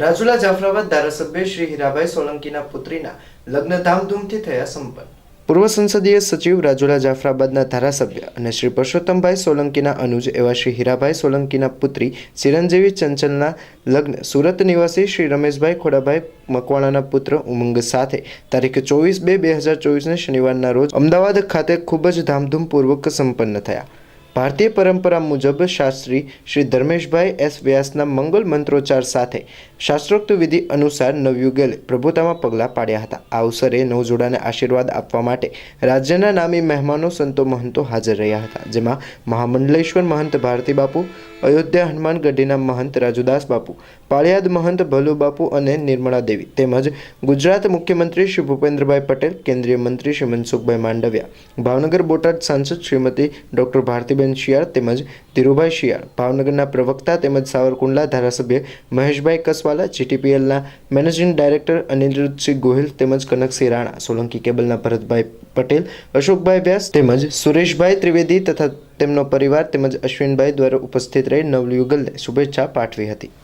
રાજુલા જાફરાબાદ ધારાસભ્ય શ્રી હીરાભાઈ સોલંકીના પુત્રીના લગ્ન ધામધૂમથી થયા સંપન્ન. પૂર્વ સંસદીય સચિવ રાજુલા જાફરાબાદના ધારાસભ્ય અને શ્રી પરસોત્તમભાઈ સોલંકીના અનુજ એવા શ્રી હીરાભાઈ સોલંકીના પુત્રી ચિરંજીવી ચંચલના લગ્ન સુરત નિવાસી શ્રી રમેશભાઈ ખોડાભાઈ મકવાણાના પુત્ર ઉમંગ સાથે તારીખ ચોવીસ બે બે હજાર ચોવીસને શનિવારના રોજ અમદાવાદ ખાતે ખૂબ જ ધામધૂમપૂર્વક સંપન્ન થયા. ભારતીય પરંપરા મુજબ શાસ્ત્રી શ્રી ધર્મેશભાઈ એસ વ્યાસના મંગલ મંત્રોચ્ચાર સાથે શાસ્ત્રોક્ત વિધિ અનુસાર નવયુગલે પ્રભુતામાં પગલાં પાડ્યા હતા. આ અવસરે નવજોડાને આશીર્વાદ આપવા માટે રાજ્યના નામી મહેમાનો સંતો મહંતો હાજર રહ્યા હતા, જેમાં મહામંડલેશ્વર મહંત ભારતી બાપુ, અયોધ્યા હનુમાન ગઢીના મહંત રાજુદાસ બાપુ, પાળિયાદ મહંત ભલુ બાપુ અને નિર્મળા દેવી તેમજ ગુજરાત મુખ્યમંત્રી શ્રી ભૂપેન્દ્રભાઈ પટેલ, કેન્દ્રીય મંત્રી શ્રી મનસુખભાઈ માંડવિયા, ભાવનગર બોટાદ સાંસદ શ્રીમતી ડૉક્ટર ભારતીબેન શિયાળ તેમજ ધીરુભાઈ શિયાળ, ભાવનગરના પ્રવક્તા તેમજ સાવરકુંડલા ધારાસભ્ય મહેશભાઈ કસવાલા, જીટીપીએલના મેનેજિંગ ડાયરેક્ટર અનિરુદ્ધસિંહ ગોહિલ તેમજ કનકસિંહ રાણા, સોલંકી કેબલના ભરતભાઈ પટેલ, અશોકભાઈ વ્યાસ તેમજ સુરેશભાઈ ત્રિવેદી તથા તેમનો પરિવાર તેમજ અશ્વિનભાઈ દ્વારા ઉપસ્થિત રહી નવયુગલને શુભેચ્છા પાઠવી હતી.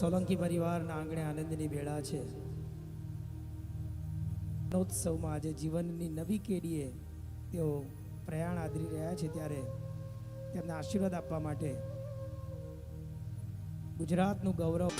સોલંકી પરિવારના આંગણે આનંદની ભેળા છે. ઉત્સવમાં આજે જીવનની નવી કેડીએ તેઓ પ્રયાણ આદરી રહ્યા છે ત્યારે તેમને આશીર્વાદ આપવા માટે ગુજરાતનું ગૌરવ